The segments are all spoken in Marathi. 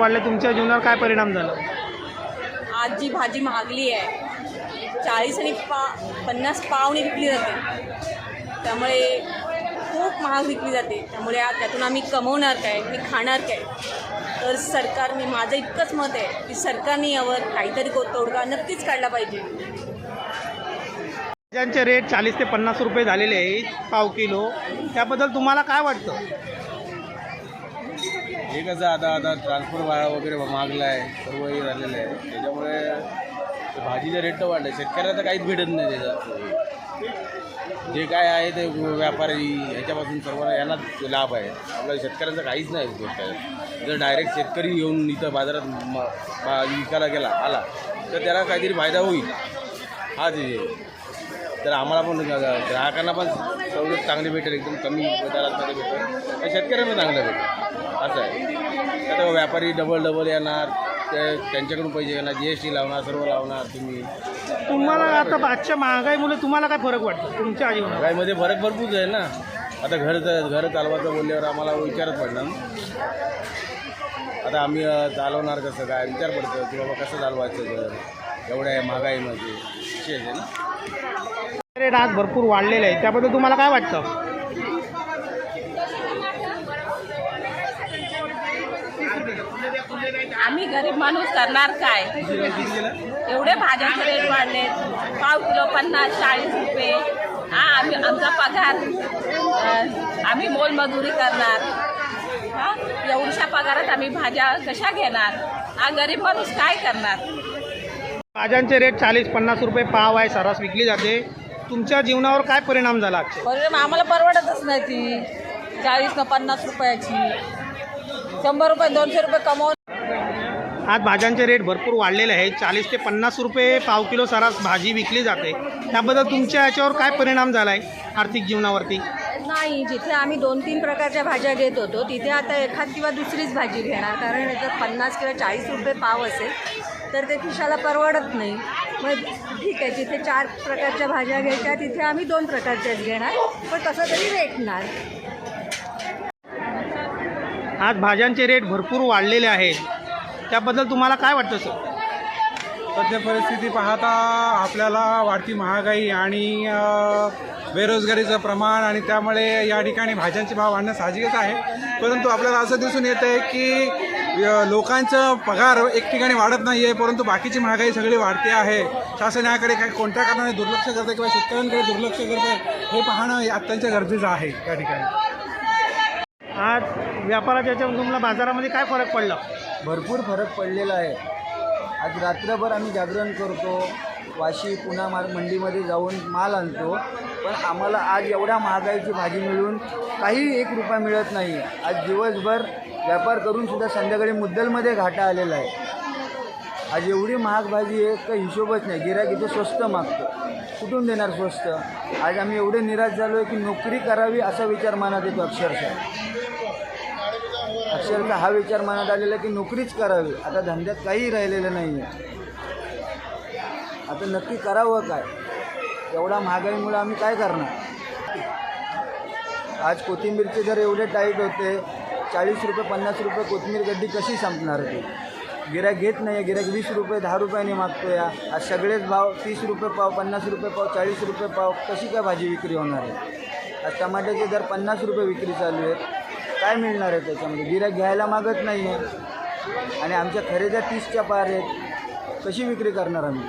वाढले तुमच्या जीवनावर काय परिणाम झाला? आज जी भाजी महागली आहे चाळीस आणि पा पन्नास पावने विकली जाते. त्यामुळे खूप महाग विकली जाते. त्यामुळे आज त्यातून आम्ही कमवणार काय मी खाणार काय? तर सरकारने माझं इतकंच मत आहे की सरकारने यावर काहीतरी को- तोडगा नक्कीच काढला पाहिजे. भाज्यांचे रेट चाळीस ते पन्नास रुपये झालेले आहेत पाव किलो त्याबद्दल तुम्हाला काय वाटतं? हे कसं आता आता ट्रान्सपोर्ट भाडा वगैरे महागला आहे सर्व हे झालेलं आहे. त्याच्यामुळे भाजीचा रेट तर वाढला. शेतकऱ्याला तर काहीच भेटत नाही त्याच्यात. जे काय आहे ते व्यापारी ह्याच्यापासून सर्व यांना लाभ आहे. आपल्या शेतकऱ्यांचा काहीच नाही गोष्ट जर डायरेक्ट शेतकरी येऊन इथं बाजारात म- विकायला गेला आला तर त्याला काहीतरी फायदा होईल. हा. ते तर आम्हाला पण ग्राहकांना पण सवलत चांगली भेटेल एकदम कमी दरात भेटेल. आणि शेतकऱ्यांना चांगलं भेटेल. असं आहे. तर व्यापारी डबल डबल येणार ते त्यांच्याकडून पैसे येणार जी एस टी लावणार सर्व लावणार तुम्ही. तुम्हाला आता आजच्या महागाईमुळे तुम्हाला काय फरक वाटतं? तुमच्या जीवनावर महागाईमध्ये फरक भरपूर आहे ना. आता घर घर चालवायचं बोलल्यावर आम्हाला विचारच पडणार ना. आता आम्ही अ, चालवणार कसं काय विचार पडतो की बाबा कसं चालवायचं घर? एवढ्या महागाईमध्ये. विशेष आहे ना. रेट आज भरपूर वाढलेले आहे. त्याबद्दल तुम्हाला काय वाटतं? आम्ही गरीब माणूस करणार काय? एवढे भाज्यांचे रेट वाढले पाव किलो पन्नास चाळीस रुपये. हा आम्ही आमचा पगार आम्ही मोलमजुरी करणार. हा एवढ्या पगारात आम्ही भाज्या कशा घेणार? हा गरीब माणूस काय करणार? भाज्यांचे रेट चाळीस पन्नास रुपये पाव आहे सर्रास विकली जाते. तुमच्या जीवनावर काय परिणाम झाला परिणाम आम्हाला परवडतच नाही ती. चाळीस न पन्नास रुपयाची. शंभर रुपये दोनशे रुपये कमवून आज भाज्यांचे रेट भरपूर वाढलेले आहेत. चाळीस ते पन्नास रुपये पाव किलो सर्रास भाजी विकली जाते. त्याबद्दल तुमच्या याच्यावर काय परिणाम झाला आहे आर्थिक जीवनावरती? नाही जिथे आम्ही दोन तीन प्रकारच्या भाज्या घेत होतो तिथे आता एखाद किंवा दुसरीच भाजी घेणार. कारण याच्यात पन्नास किंवा चाळीस रुपये पाव असेल तर ते खिशाला परवडत नाही. मग ठीक आहे जिथे चार प्रकारच्या भाज्या घ्यायच्या तिथे आम्ही दोन प्रकारच्याच घेणार पण कसं तरी रेटणार आज भाज्यांचे रेट भरपूर वाढलेले आहेत. त्याबद्दल तुम्हाला काय वाटतं सर? सध्या परिस्थिती पाहता आपल्याला वाढती महागाई आणि अ, बेरोजगारीचं प्रमाण आणि त्यामुळे या ठिकाणी भाज्यांचे भाव वाढणं साहजिकच आहे. परंतु आपल्याला असं दिसून येतं आहे की अ, लोकांचं पगार एक ठिकाणी वाढत नाही आहे परंतु बाकीची महागाई सगळी वाढते आहे. शासन याकडे काय कोणत्या कारणाने दुर्लक्ष करतं किंवा शेतकऱ्यांकडे दुर्लक्ष करतं हे पाहणं अत्यंत गरजेचं आहे या ठिकाणी. आज व्यापाराच्या याच्यावर तुम्हाला बाजारामध्ये काय फरक पडला? भरपूर फरक पडलेला आहे. आज रात्रभर आम्ही जागरण करतो. वाशी पुणा मार मंडीमध्ये जाऊन माल आणतो. पण आम्हाला आज एवढ्या महागाईची भाजी मिळून काही एक रुपया मिळत नाही. आज दिवसभर व्यापार करूनसुद्धा संध्याकाळी मुद्दलमध्ये घाटा आलेला आहे. आज एवढी महाग भाजी आहे का हिशोबच नाही. गिराक इथे स्वस्त मागतो. कुठून देणार स्वस्त? आज आम्ही एवढे निराश झालो आहे की नोकरी करावी असा विचार मनात येतो अक्षरशः. अक्षरशः हा विचार मनात आलेला की नोकरीच करावी. आता धंद्यात काही राहिलेलं नाही आहे आता नक्की करावं काय? एवढा महागाईमुळे आम्ही काय करणार? आज कोथिंबीरचे जर एवढे टाईट होते चाळीस रुपये पन्नास रुपये कोथिंबीर गड्डी कशी संपणार ती? गिऱ्हाईक घेत नाही आहे गिऱ्हाईक वीस रुपये दहा रुपयाने मागतो या आज सगळेच भाव तीस रुपये पाव पन्नास रुपये पाव चाळीस रुपये पाव कशी काय भाजी विक्री होणार आहे? आज टमाट्याचे दर पन्नास रुपये विक्री चालू आहेत. काय मिळणार आहे त्याच्यामध्ये? गिराक घ्यायला मागत नाही आहे. आणि आमच्या खरेद्या तीसच्या पार आहेत. कशी विक्री करणार आम्ही?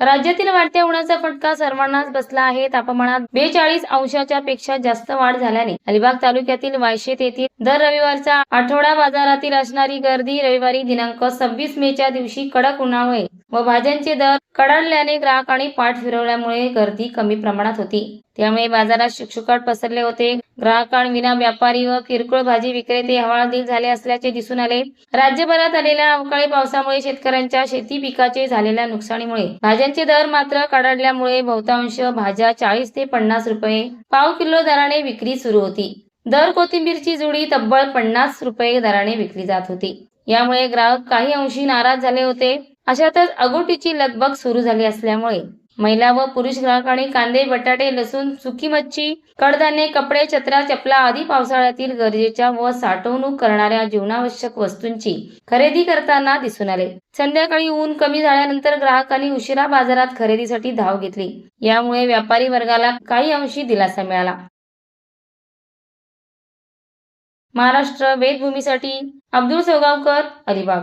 राज्यातील वाढत्या उन्हाचा फटका सर्वांनाच बसला आहे. तापमानात बेचाळीस अंशाच्या पेक्षा जास्त वाढ झाल्याने अलिबाग तालुक्यातील वायशेत येथील दर रविवारचा आठवडा बाजारातील असणारी गर्दी रविवारी दिनांक सव्वीस मे च्या दिवशी कडक उन्हामुळे व भाज्यांचे दर कडाडल्याने ग्राहकांनी पाठ फिरवल्यामुळे गर्दी कमी प्रमाणात होती. त्यामुळे बाजारात शुकशुकाट पसरले होते. ग्राहकांविना व्यापारी व किरकोळ भाजी विक्रेते हवालदिल झाले असल्याचे दिसून आले. राज्यभरात आलेल्या अवकाळी पावसामुळे शेतकऱ्यांच्या शेती पिकाचे झालेल्या नुकसानीमुळे भाज्यांचे दर मात्र कडाडल्यामुळे बहुतांश भाज्या चाळीस ते पन्नास रुपये पाव किलो दराने विक्री सुरू होती. दर कोथिंबीरची जुडी तब्बल पन्नास रुपये दराने विकली जात होती. यामुळे ग्राहक काही अंशी नाराज झाले होते. अशातच अगोटीची लगबग सुरू झाली असल्यामुळे महिला व पुरुष ग्राहकांनी कांदे बटाटे लसूण सुकी मच्छी कडधान्ये कपडे छत्र्या चपला आदी पावसाळ्यातील गरजेच्या व साठवणूक करणाऱ्या जीवनावश्यक वस्तूंची खरेदी करताना दिसून आले. संध्याकाळी ऊन कमी झाल्यानंतर ग्राहकांनी उशिरा बाजारात खरेदीसाठी धाव घेतली. यामुळे व्यापारी वर्गाला काही अंशी दिलासा मिळाला. महाराष्ट्र वेदभूमीसाठी अब्दुल सोगावकर अलिबाग.